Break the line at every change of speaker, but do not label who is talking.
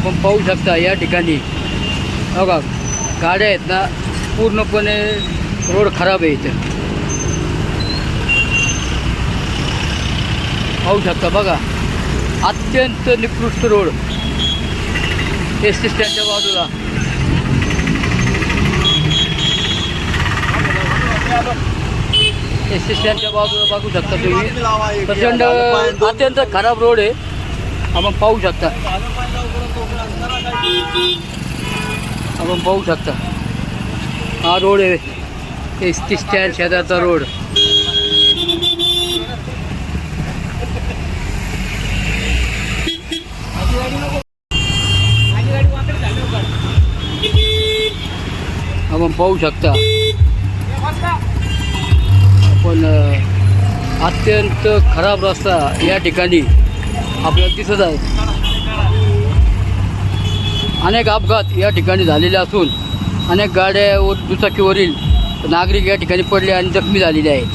आपण पाहू शकता या ठिकाणी. बघा गाड्या आहेत ना पूर्णपणे रोड खराब आहे इथे. पाहू शकता बघा अत्यंत निकृष्ट रोड. एस टी स्टँडच्या बाजूला. एस टी स्टँडच्या बाजूला बघू शकता तुम्ही. प्रचंड अत्यंत खराब रोड आहे. आपण पाहू शकता. आपण पाहू शकता. हा रोड आहे. एस टी स्टँड शेजारचा रोड. आपण पाहू शकता. आपण अत्यंत खराब रस्ता या ठिकाणी. आपल्याला दिसत आहे अनेक अपघात या ठिकाणी झालेले असून अनेक गाड्या व दुचाकीवरील नागरिक या ठिकाणी पडले आणि जखमी झालेले आहेत.